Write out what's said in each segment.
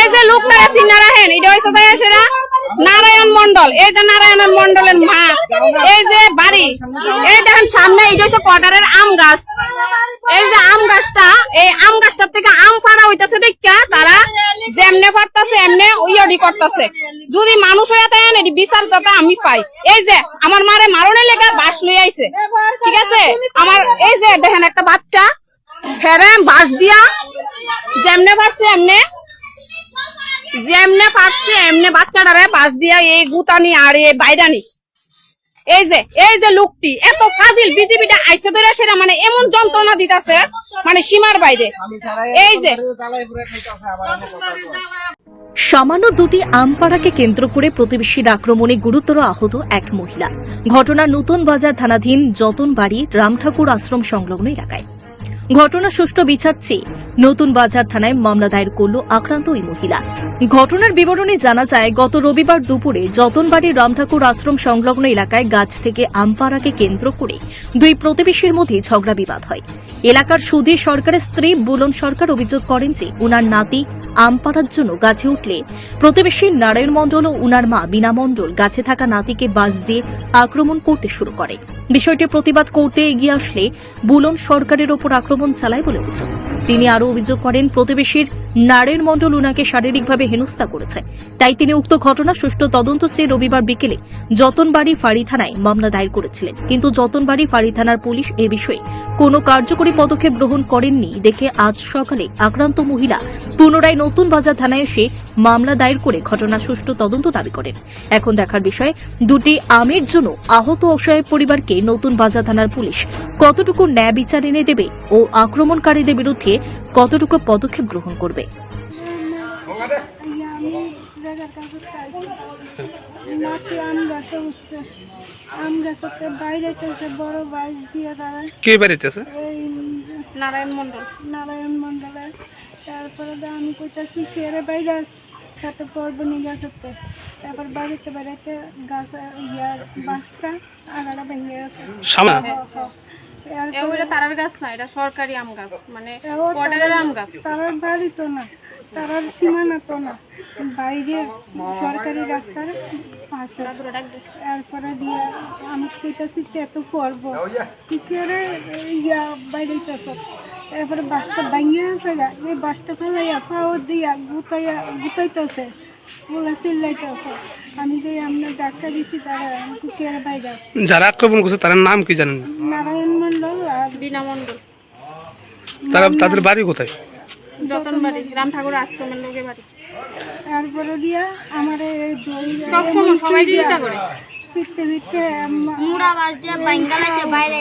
এই যে লোকটারা চিনারা হেন এটা হয়েছে তাই সেরা নারায়ণ মন্ডল এই যে নারায়ণ মন্ডলের মা, এই যে বাড়ি, এই দেখেন সামনে এটা হচ্ছে কোয়ার্টারের আম গাছ। এই যে আম গাছটা, এই আম গাছটার থেকে আম ফাড়া হইতাছে দেখা তারা যেমনে ফাড়তাছে, এমনে ওইডি করতেছে। যদি মানুষ হয়ে থাকে এটি বিচার যাতে আমি পাই। এই যে, আমার মারে মারণের লেগে বাস লই আইছে। ঠিক আছে? আমার এই যে, দেখেন একটা বাচ্চা ফেরে বাস দিয়া যেমনে পারছে, এমনে। যেমনে পারছে, এমনে বাচ্চাটারে পাশ দিয়া এই গুতানি আর এই বাইরানি। এই যে এই যে লোকটি, এত ফাজিল বিজেপিটা আইসে ধরে সেটা মানে এমন যন্ত্রণা দিতেছে মানে সীমার বাইরে। এই যে। সামান্য দুটি আমপাড়াকে কেন্দ্র করে প্রতিবেশীর আক্রমণে গুরুতর আহত এক মহিলা। ঘটনা নতুন বাজার থানাধীন যতনবাড়ি রামঠাকুর আশ্রম সংলগ্ন এলাকায়। ঘটনা সুষ্ঠু বিচার চেয়ে নতুন বাজার থানায় মামলা দায়ের করল আক্রান্ত ওই মহিলা। ঘটনার বিবরণে জানা যায়, গত রবিবার দুপুরে যতনবাড়ির রামঠাকুর আশ্রম সংলগ্ন এলাকায় গাছ থেকে আমপাড়াকে কেন্দ্র করে দুই প্রতিবেশীর মধ্যে ঝগড়া বিবাদ হয়। এলাকার সুধী সরকারের স্ত্রী বুলন সরকার অভিযোগ করেন যে উনার নাতি আম পাড়ার জন্য গাছে উঠলে। প্রতিবেশী নারায়ণ মণ্ডল ও উনার মা বিনা মণ্ডল গাছে থাকা নাতিকে বাস দিয়ে আক্রমণ করতে শুরু করে। বিষয়টি প্রতিবাদ করতে এগিয়ে আসলে বুলন সরকারের ওপর আক্রমণ চালায় বলে অভিযোগ। তিনি আরও অভিযোগ করেন, প্রতিবেশীর নারায়ণ মণ্ডল উনাকে শারীরিকভাবে হেনস্থা করেছে। তাই তিনি উক্ত ঘটনা সুষ্ঠু তদন্ত চেয়ে রবিবার বিকেলে যতনবাড়ি ফাঁড়ি থানায় মামলা দায়ের করেছিলেন। কিন্তু যতনবাড়ি ফাঁড়ি থানার পুলিশ এ বিষয়ে কোনো কার্যকরী পদক্ষেপ গ্রহণ করেননি দেখে আজ সকালে আক্রান্ত মহিলা পুনরায় নতুন বাজার থানায় এসে মামলা দায়ের করে ঘটনা সুষ্ঠু তদন্ত দাবি করেন। এখন দেখার বিষয়, দুটি আমের জন্য আহত অসহায় পরিবারকে নতুন বাজার থানার পুলিশ কতটুকু ন্যায় বিচার এনে দেবে ও আক্রমণকারীদের বিরুদ্ধে কতটুকু পদক্ষেপ গ্রহণ করবে? কে নারায়ণ মন্ডল নারায়ণ মন্ডলে তারপরে আমি কইতাছি ফেরে বাইরে আস সাথে পড়ব নি গাছেতে তারপর বাড়িতে বাড়িতে গাছ ইয়ার বাসটা আগাটা ভেঙে গেছে। সামনে এ তারার গাছ না এটা সরকারি আম গাছ মানে কোয়ার্টারের আম গাছ। তারার বাড়ি তো না তারার সীমানা তো না বাইরে সরকারি রাস্তার পাশে। এরপরে দিয়ে আমি কইতাছি এত পড়ব কি করে ইয়া বাইরে এরপরে বাসটা ভাঙিয়ে আছে এই বাসটা ফেলাইয়া পাও দিয়া গুতাইয়া গুতাইতেছে। আমি যে আপনার ডাক্তার দিছি তারা কি বাইরে যারা আক্রমণ করছে তার নাম কি জানেন? নারায়ণ মন্ডল আর বিনা মন্ডল তারা তাদের বাড়ি কোথায়? যতন বাড়ি রাম ঠাকুর আশ্রমের লোকের বাড়ি। তারপরে দিয়া আমার সব সময় সবাই চিন্তা করে। ফিরতে ফিরতে মুড়া বাস দিয়ে বাইরে।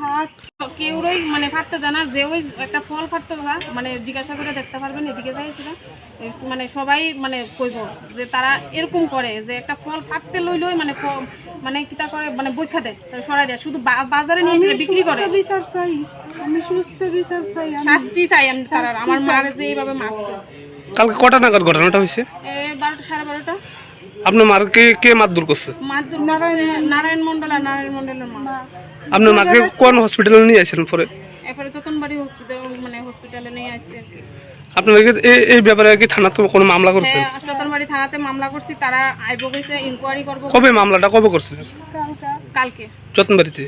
হাত কেউরই মানে ফাটতে জানা যে ওই একটা ফল ফাটতে বা মানে জিজ্ঞাসা করে দেখতে পারবেন এদিকে যাই সেটা। মানে সবাই মানে কইব যে তারা এরকম করে যে একটা ফল ফাটতে লই লই মানে মানে কিতা করে মানে বইখা দেয় সরাই দেয়। শুধু বাজারে নিয়ে এসে বিক্রি করে। সুস্থ বিচার চাই আমি সুস্থ বিচার চাই আমি শাস্তি চাই আমি তারা আমার মার যে এইভাবে মারছে। কালকে কটা নাগাদ ঘটনাটা হয়েছে? বারোটা সাড়ে বারোটা। আপনার মার কে কে মারধর করছে? মারধর নারায়ণ মন্ডল আর নারায়ণ মন্ডলের মা। আপনার মাকে কোন হসপিটালে নিয়ে আসেন পরে? এরপরে যতনবাড়ি হসপিটাল মানে হসপিটালে নিয়ে আসছে আর কি। আপনার কি এই- এই ব্যাপারে কি থানা কোনো মামলা করছেন? হ্যাঁ যতনবাড়ি থানাতে মামলা করছি তারা আইব গেছে ইনকোয়ারি করব। কবে মামলাটা কবে করছিলেন কালকে। যত্নবাড়িতে?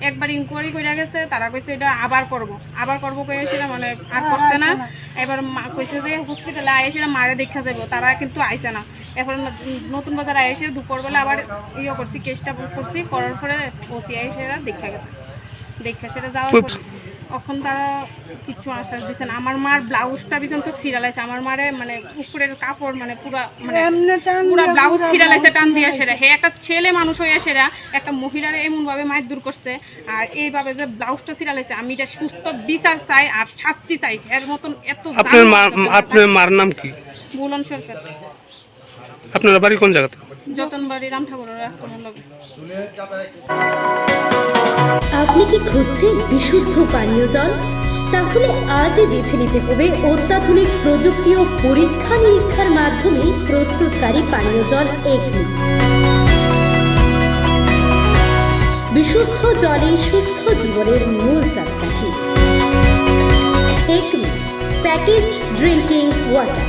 একবার ইনকোয়ারি করে গেছে তারা কইছে এটা আবার করব। আবার করব সেটা মানে আর করছে না। এবার মা- কইছে যে হসপিটালে আয় সেটা মারে দেখা যাব তারা কিন্তু আইছে না। এখন নতুন বাজার এসে দুপুরবেলা আবার ইয়ে করছি কেসটা করছি করার পরে ওসি সেটা দেখা গেছে। দেখা সেটা যাওয়ার পর। এখন তারা কিছু আশ্বাস দিচ্ছেন আমার মার ব্লাউজটা পিছন তো ছিড়ালাইছে। আমার মারে মানে উপরের কাপড় মানে পুরা মানে পুরা ব্লাউজ পুরা ছিড়ালাইছে টান দিয়ে সেরা। হে একটা ছেলে মানুষ হয়ে সেরা। একটা মহিলার এমনভাবে মায়ের দূর করছে। আর এইভাবে যে ব্লাউজটা ছিড়ালাইছে আমি এটা সুস্থ বিচার চাই আর শাস্তি চাই। এর মতন এত আপনার আপনার মার নাম কি? বুলন সরকার। আপনার বাড়ি কোন জায়গাতে? যতনবাড়ি রাম ঠাকুরের আশ্রমের লগে। আপনি কি খুঁজছেন বিশুদ্ধ পানীয় জল? তাহলে আজই বেছে নিতে হবে অত্যাধুনিক প্রযুক্তি ও পরীক্ষা নিরীক্ষার মাধ্যমে প্রস্তুতকারী পানীয় জল এগনি। বিশুদ্ধ জলে সুস্থ জীবনের মূল চাকাঠি। Acme package drinking water.